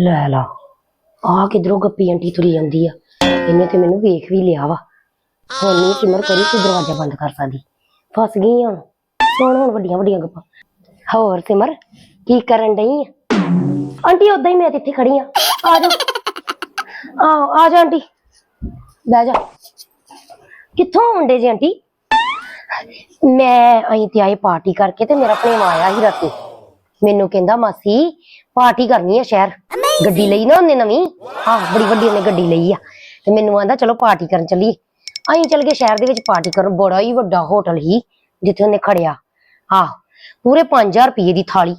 ਲੈ ਲਾ। ਆ ਕਿਧਰੋਂ ਗੱਪੀ ਆਂਟੀ ਤੁਰੀ ਜਾਂਦੀ ਆ। ਇਹਨੇ ਤੇ ਮੈਨੂੰ ਵੇਖ ਵੀ ਲਿਆ ਵਾ। ਹੁਣ ਨਹੀਂ ਸਿਮਰ ਕਰੀ ਤੂੰ ਦਰਵਾਜ਼ਾ ਬੰਦ ਕਰ ਸਕਦੀ। ਫਸ ਗਈ ਹੁਣ। ਸੁਣ ਹੁਣ ਵੱਡੀਆਂ ਵੱਡੀਆਂ ਗੱਪਾਂ। ਹੋਰ ਸਿਮਰ, ਕੀ ਕਰਨ ਡਈ ਆ? ਆਂਟੀ ਉਦਾਂ ਹੀ ਮੈਂ ਤੇ ਇੱਥੇ ਖੜੀ ਆ। ਆ ਜਾ ਆ ਆ ਜਾ ਆਂਟੀ। ਬਹਿ ਜਾ। ਕਿੱਥੋਂ ਆਉਂਦੇ ਜੀ ਆਂਟੀ? ਮੈਂ ਅਹੀਂ ਤੇ ਆਏ ਪਾਰਟੀ ਕਰਕੇ ਤੇ ਮੇਰਾ ਭਣੇਵਾ ਆਇਆ ਹੀ ਰਾਤੀ। ਮੈਨੂੰ ਕਹਿੰਦਾ ਮਾਸੀ ਪਾਰਟੀ ਕਰਨੀ ਆ ਸ਼ਹਿਰ। ਗੱਡੀ ਲਈ ਨਾ ਉਹਨੇ ਨਵੀਂ? ਹਾਂ ਬੜੀ ਵੱਡੀ ਉਹਨੇ ਗੱਡੀ ਲਈ ਆ। ਤੇ ਮੈਨੂੰ ਆਂਦਾ ਚਲੋ ਪਾਰਟੀ ਕਰਨ ਚੱਲੀਏ। ਅਸੀਂ ਚੱਲ ਗਏ ਸ਼ਹਿਰ ਦੇ ਵਿੱਚ ਪਾਰਟੀ ਕਰਨ ਬੜਾ ਹੀ ਵੱਡਾ ਹੋਟਲ ਹੀ ਜਿੱਥੇ ਉਹਨੇ ਖੜਿਆ। ਹਾਂ ਪੂਰੇ 5000 ਰੁਪਏ ਦੀ ਥਾਲੀ।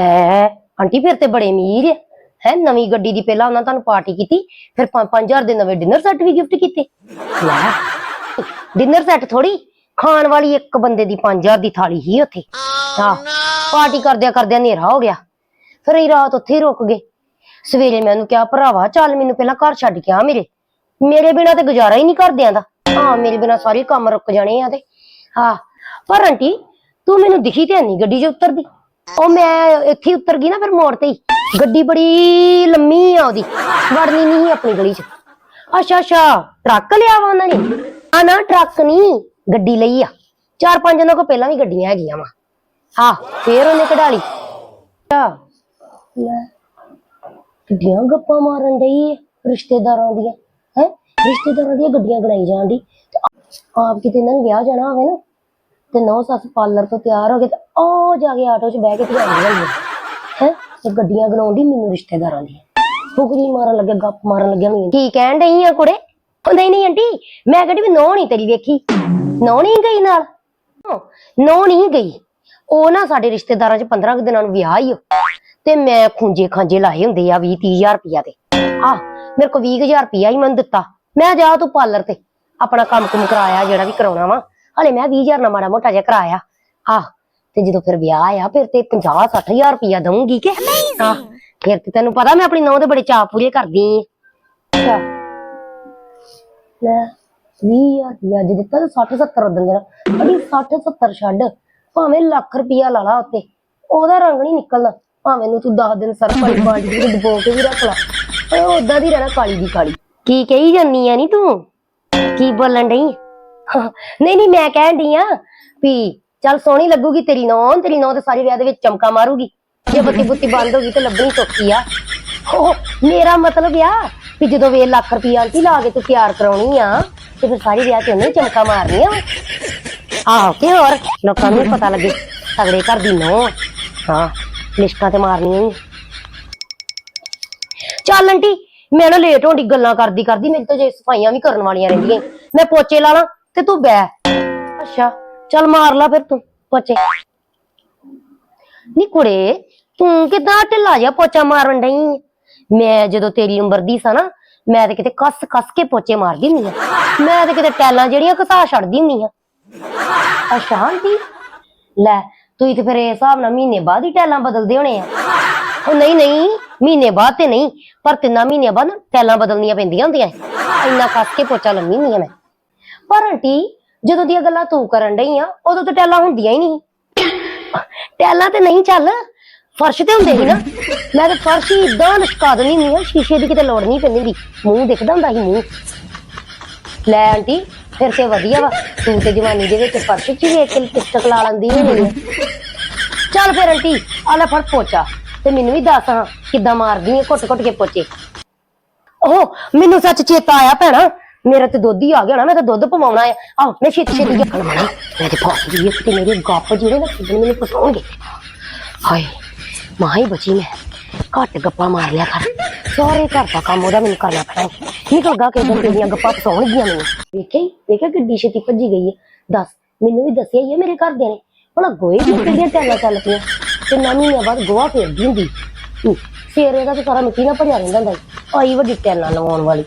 ਐ ਆਂਟੀ ਫਿਰ ਤੇ ਬੜੇ ਅਮੀਰ ਹੈ ਹੈ ਨਵੀਂ ਗੱਡੀ ਦੀ ਪਹਿਲਾਂ ਉਹਨਾਂ ਤੁਹਾਨੂੰ ਪਾਰਟੀ ਕੀਤੀ ਫਿਰ 5000 ਦੇ ਨਵੇਂ ਡਿਨਰ ਸੈੱਟ ਵੀ ਗਿਫਟ ਕੀਤੇ। ਲੈ ਡਿਨਰ ਸੈੱਟ ਥੋੜੀ ਖਾਣ ਵਾਲੀ ਇੱਕ ਬੰਦੇ ਦੀ 5000 ਦੀ ਥਾਲੀ ਹੀ ਉੱਥੇ। ਹਾਂ ਪਾਰਟੀ ਕਰਦਿਆਂ ਕਰਦਿਆਂ ਹਨੇਰਾ ਹੋ ਗਿਆ। ਫਿਰ ਅਸੀਂ ਰਾਤ ਉੱਥੇ ਹੀ ਰੁਕ ਗਏ। ਸਵੇਰੇ ਮੈਂ ਉਹਨੂੰ ਕਿਹਾ ਭਰਾਵਾ ਚੱਲ ਮੈਨੂੰ ਪਹਿਲਾਂ ਘਰ ਛੱਡ ਕੇ ਆ ਮੇਰੇ। ਮੇਰੇ ਬਿਨਾ ਤੇ ਗੁਜ਼ਾਰਾ ਹੀ ਨਹੀਂ ਕਰਦਿਆਂ ਦਾ। ਹਾਂ ਮੇਰੇ ਬਿਨਾ ਸਾਰੇ ਕੰਮ ਰੁਕ ਜਾਣੇ ਆ ਤੇ। ਹਾਂ ਪਰ ਆਂਟੀ ਤੂੰ ਮੈਨੂੰ ਦਿਖੀ ਤੇ ਨਹੀਂ ਗੱਡੀ 'ਚ ਉਤਰਦੀ। ਉਹ ਮੈਂ ਇੱਥੇ ਉਤਰ ਗਈ ਨਾ ਫਿਰ ਮੋੜ ਤੇ ਹੀ। ਗੱਡੀ ਬੜੀ ਲੰਮੀ ਆ ਉਹਦੀ। ਵੜਨੀ ਨਹੀਂ ਆਪਣੀ ਗਲੀ 'ਚ। ਅੱਛਾ ਅੱਛਾ ਟਰੱਕ ਲਿਆ ਵਾ ਉਹਨਾਂ ਨੇ? ਆ ਨਾ ਟਰੱਕ ਨਹੀਂ। ਗੱਡੀ ਲਈ ਆ। ਚਾਰ ਪੰਜ ਉਹਨਾਂ ਕੋ ਪਹਿਲਾਂ ਵੀ ਗੱਡੀਆਂ ਹੈਗੀਆਂ ਵਾ। ਹਾਂ, ਫੇਰ ਉਹਨੇ ਕਢਾ ਲਈ। ਆ। ਲੈ। ਕਿੱਡੀਆਂ ਗੱਪਾਂ ਮਾਰਨ ਡਈ ਰਿਸ਼ਤੇਦਾਰਾਂ ਦੀਆਂ। ਹੈ? ਰਿਸ਼ਤੇਦਾਰਾਂ ਦੀਆਂ ਗੱਡੀਆਂ ਗਣਾਈ ਜਾਣ ਦੀ ਆਪ ਕਿਤੇ ਇਹਨਾਂ ਨੂੰ ਵਿਆਹ ਜਾਣਾ ਹੋਵੇ ਨਾ, ਤੇ ਨੌ ਸੱਸ ਪਾਰਲਰ ਤੋਂ ਤਿਆਰ ਹੋ ਕੇ ਤੇ ਉਹ ਜਾ ਕੇ ਆਟੋ 'ਚ ਬਹਿ ਕੇ ਤੇ ਜਾਂਦੀ ਹੁੰਦੀ ਹੈ? ਤੇ ਗੱਡੀਆਂ ਗਣਾਉਂਦੀ ਮੈਨੂੰ ਰਿਸ਼ਤੇਦਾਰਾਂ ਦੀ ਫੁਕਰੀ ਮਾਰਨ ਲੱਗਿਆ ਗੱਪ ਮਾਰਨ ਲੱਗਿਆ ਮੈਨੂੰ ਕੀ ਕਹਿਣ ਡਈ ਆ ਕੁੜੇ? ਉਹ ਨਹੀਂ ਨਹੀਂ ਆਂਟੀ, ਮੈਂ ਕਹਿੰਦੀ ਵੀ ਨੌ ਨਹੀਂ ਤੇਰੀ ਵੇਖੀ। ਨੌ ਨਹੀਂ ਗਈ ਨਾਲ? ਨੌ ਨਹੀਂ ਗਈ। ਉਹ ਨਾ ਸਾਡੇ ਰਿਸ਼ਤੇਦਾਰਾਂ 'ਚ 15 ਕੁ ਦਿਨਾਂ ਨੂੰ ਵਿਆਹ ਹੀ ਤੇ ਮੈਂ ਖੁੰਝੇ ਖਾਂਜੇ ਲਾਏ ਹੁੰਦੇ ਆ 20 30000 ਰੁਪਿਆ ਤੇ ਆ ਮੇਰੇ ਕੋ 20000 ਰੁਪਿਆ ਹੀ ਮੈਨੂੰ ਦਿੱਤਾ। ਮੈਂ ਜਾ ਤੂੰ ਪਾਰਲਰ ਤੇ। ਆਪਣਾ ਕੰਮ ਕੁਮ ਕਰਾਇਆ ਜਿਹੜਾ ਵੀ ਕਰਾਉਣਾ ਵਾ। ਹਲੇ ਮੈਂ 20000 ਨਾਲ ਮਾੜਾ ਮੋਟਾ ਜਿਹਾ ਕਰਾਇਆ। ਆ ਤੇ ਜਦੋਂ ਫਿਰ ਵਿਆਹ ਆ ਫਿਰ ਤੇ 50 60000 ਰੁਪਿਆ ਦਊਂਗੀ ਕਿ? ਹਾਂ ਫਿਰ ਤੇ ਤੈਨੂੰ ਪਤਾ ਮੈਂ ਆਪਣੀ ਨੌਂ ਦੇ ਬੜੇ ਚਾਅ ਪੂਰੇ ਕਰਦੀ ਆਂ। ਲੈ। ਵੀਹ ਹਜ਼ਾਰ ਅੱਜ ਦਿੱਤਾ ਤੇ 60 70 ਉਦੋਂ ਦੇਣਾ ਅੜੀ 60 70 ਛੱਡ, ਭਾਵੇਂ ਲੱਖ ਰੁਪਿਆ ਲਾ ਲਾ ਉੱਤੇ, ਉਹਦਾ ਰੰਗ ਨਹੀਂ ਨਿਕਲਦਾ। ਭਾਵੇਂ ਨੂੰ ਤੂੰ 10 ਦਿਨ ਸਰਫ ਵਾਲੀ ਬਾਲਟੀ ਵਿੱਚ ਡੁਬੋ ਕੇ ਵੀ ਰੱਖ ਲਾ ਓਏ ਉਦਾਂ ਦੀ ਰਹਿਣਾ ਕਾਲੀ ਦੀ ਕਾਲੀ। ਕੀ ਕਹੀ ਜਾਨੀ ਆ ਨੀ ਤੂੰ? ਕੀ ਬੋਲਣ ਡਈ? ਨਹੀਂ ਨਹੀਂ, ਮੈਂ ਕਹਿਣ ਡਈ ਆ ਵੀ ਚੱਲ ਸੋਹਣੀ ਲੱਗੂਗੀ ਤੇਰੀ ਨੌਂ ਤੇਰੀ ਨੌਂ ਤੇ ਸਾਰੇ ਵਿਆਹ ਦੇ ਵਿੱਚ ਚਮਕਾ ਮਾਰੂਗੀ। ਜੇ ਬੱਤੀ ਬੁੱਤੀ ਬੰਦ ਹੋ ਗਈ ਤੇ ਲੱਭਣੀ ਸੌਖੀ ਆ। ਮੇਰਾ ਮਤਲਬ ਆ ਵੀ ਜਦੋਂ ਵੇ ਲੱਖ ਰੁਪਈਆ ਆਂਟੀ ਲਾ ਕੇ ਤੂੰ ਤਿਆਰ ਕਰਾਉਣੀ ਆ, ਤੇ ਫਿਰ ਸਾਰੀ ਵਿਆਹ 'ਚ ਉਹਨੇ ਹੀ ਚਮਕਾ ਮਾਰਨੀ ਵਾਂ। ਆਹੋ ਕਿ ਹੋਰ, ਲੋਕਾਂ ਨੂੰ ਵੀ ਪਤਾ ਲੱਗੇ, ਤਗੜੇ ਘਰ ਦੀ ਨੌਂ ਹਾਂ, ਲਿਸ਼ਕਾਂ ਤੇ ਮਾਰਨੀਆਂ ਹੀ ਚੱਲ ਆਂਟੀ, ਮੈਂ ਨਾ ਲੇਟ ਹੋਣ ਦੀ ਗੱਲਾਂ ਕਰਦੀ ਕਰਦੀ ਮੇਰੇ ਤੋਂ ਜੇ ਸਫਾਈਆਂ ਵੀ ਕਰਨ ਵਾਲੀਆਂ ਰਹਿੰਦੀਆਂ ਮੈਂ ਪੋਚੇ ਲਾ ਲਾਂ ਤੇ ਤੂੰ ਬੈ ਅੱਛਾ, ਚੱਲ ਮਾਰ ਲਾ ਫਿਰ ਤੂੰ ਪੋਚੇ। ਨੀ ਕੁੜੇ, ਤੂੰ ਕਿਦਾਂ ਢਿੱਲਾ ਜਿਹਾ ਪੋਚਾ ਮਾਰਨ ਡਈ ਆਂ? ਮੈਂ ਜਦੋਂ ਤੇਰੀ ਉਮਰ ਦੀ ਸਾਂ ਨਾ, ਮੈਂ ਤੇ ਕਿਤੇ ਕੱਸ ਕੱਸ ਕੇ ਪੋਚੇ ਮਾਰਦੀ ਹੁੰਦੀ ਆ। ਮੈਂ ਤੇ ਕਿਤੇ ਟੈਲਾਂ ਜਿਹੜੀਆਂ ਘਸਾ ਛੱਡਦੀ ਹੁੰਦੀ ਆ। ਅੱਛਾ ਲੈ, ਤੁਸੀਂ ਤੇ ਫਿਰ ਇਸ ਹਿਸਾਬ ਨਾਲ ਮਹੀਨੇ ਬਾਅਦ ਹੀ ਟੈਲਾਂ ਬਦਲਦੇ ਹੋਣੇ ਆ। ਉਹ ਨਹੀਂ ਨਹੀਂ, ਮਹੀਨੇ ਬਾਅਦ ਤੇ ਨਹੀਂ, ਪਰ ਤਿੰਨਾਂ ਮਹੀਨਿਆਂ ਬਾਅਦ ਨਾ ਟੈਲਾਂ ਬਦਲਣੀਆਂ ਪੈਂਦੀਆਂ ਹੁੰਦੀਆਂ ਇੰਨਾ ਕੱਸ ਕੇ ਪੋਚਾ ਲੰਮੀ ਹੁੰਦੀ ਆ ਮੈਂ। ਪਰ ਆਂਟੀ, ਜਦੋਂ ਦੀਆਂ ਗੱਲਾਂ ਤੂੰ ਕਰਨ ਡਈ ਆ, ਉਦੋਂ ਤੇ ਟੈਲਾਂ ਹੁੰਦੀਆਂ ਹੀ ਨਹੀਂ। ਟੈਲਾਂ ਤੇ ਨਹੀਂ ਚੱਲ। ਫਰਸ਼ ਤੇ ਹੁੰਦੇ ਸੀ ਨਾ। ਮੈਂ ਤੇ ਫਰਸ਼ ਹੀ ਇਦਾਂ ਲਸ਼ਕਾ ਦਿੰਦੀ ਹੁੰਦੀ ਆ ਸ਼ੀਸ਼ੇ ਦੀ ਕਿਤੇ ਲੋੜ ਨਹੀਂ ਪੈਂਦੀ ਹੁੰਦੀ ਮੂੰਹ ਦਿਖਦਾ ਹੁੰਦਾ ਸੀ ਮੂੰਹ। ਲੈ ਆਂਟੀ ਫਿਰ ਤੇ ਵਧੀਆ ਵਾ। ਤੂੰ ਤੇ ਜਵਾਨੀ ਦੇ ਵਿੱਚ ਫਰਸ਼ 'ਚ ਹੀ ਵੇਖ ਕੇ ਲਿਪਸਟਿਕ ਲਾ ਲੈਂਦੀ ਹੁੰਦੀ ਆ। ਚੱਲ ਫਿਰ ਆਂਟੀ ਆ ਲੈ ਫੜ ਪੋਚਾ ਤੇ ਮੈਨੂੰ ਵੀ ਦੱਸ ਹਾਂ ਕਿੱਦਾਂ ਮਾਰਦੀ ਆ ਘੁੱਟ ਘੁੱਟ ਕੇ ਪੋਚੇ। ਉਹ ਮੈਨੂੰ ਸੱਚ ਚੇਤਾ ਆਇਆ ਭੈਣਾ। ਮੇਰਾ ਤੇ ਦੁੱਧ ਹੀ ਆ ਗਿਆ ਨਾ ਮੈਂ ਤਾਂ ਦੁੱਧ ਪਵਾਉਣਾ ਆ। ਆਹ ਮੈਂ ਛੇਤੀ ਛੇਤੀ ਜੱਕਣ ਮੈਂ ਤੇ ਫਸ ਗਈ ਇੱਕ ਤੇ ਮੇਰੇ ਗੱਪ ਜਿਹੜੇ ਨਾ ਮੈਨੂੰ ਫਸਾਉਣਗੇ। ਹਾਏ। ਮਾਂ ਹੀ ਬਚੀ ਮੈਂ। ਘੱਟ ਗੱਪਾਂ ਮਾਰ ਲਿਆ ਕਰ। ਸਾਰੇ ਘਰ ਦਾ ਕੰਮ ਉਹਦਾ ਮੈਨੂੰ ਕਰਨਾ ਪੈਣਾ। ਹੈ। ਨਿਕਲ ਗਾ ਕੇ ਦਿਨ ਤੇਰੀਆਂ ਗੱਪਾਂ ਫਸਾਉਣਗੀਆਂ ਮੈਨੂੰ? ਵੇਖਿਆ ਦੇਖਿਆ ਕਿੱਡੀ ਛੇਤੀ ਭੱਜੀ ਗਈ ਹੈ। ਦੱਸ ਮੈਨੂੰ ਵੀ ਦੱਸਿਆ ਹੀ ਹੈ ਮੇਰੇ ਘਰਦਿਆਂ ਨੇ। ਭਲਾ ਗੋਏ ਦੀਆਂ ਕਿਹੜੀਆਂ ਟੈਲਾਂ ਚੱਲ ਪਈਆਂ? ਤੇ ਨਾ ਮਹੀਨਿਆਂ ਬਾਅਦ ਗੋਹਾ ਫੇਰਦੀ ਹੁੰਦੀ। ਹੂੰ, ਫੇਰ ਇਹਦਾ ਤੇ ਸਾਰਾ ਮਿੱਟੀ ਨਾਲ ਭਰਿਆ ਰਹਿੰਦਾ ਹੁੰਦਾ ਸੀ। ਆਈ ਵੱਡੀ ਟੈਲਾਂ ਲਵਾਉਣ ਵਾਲੀ।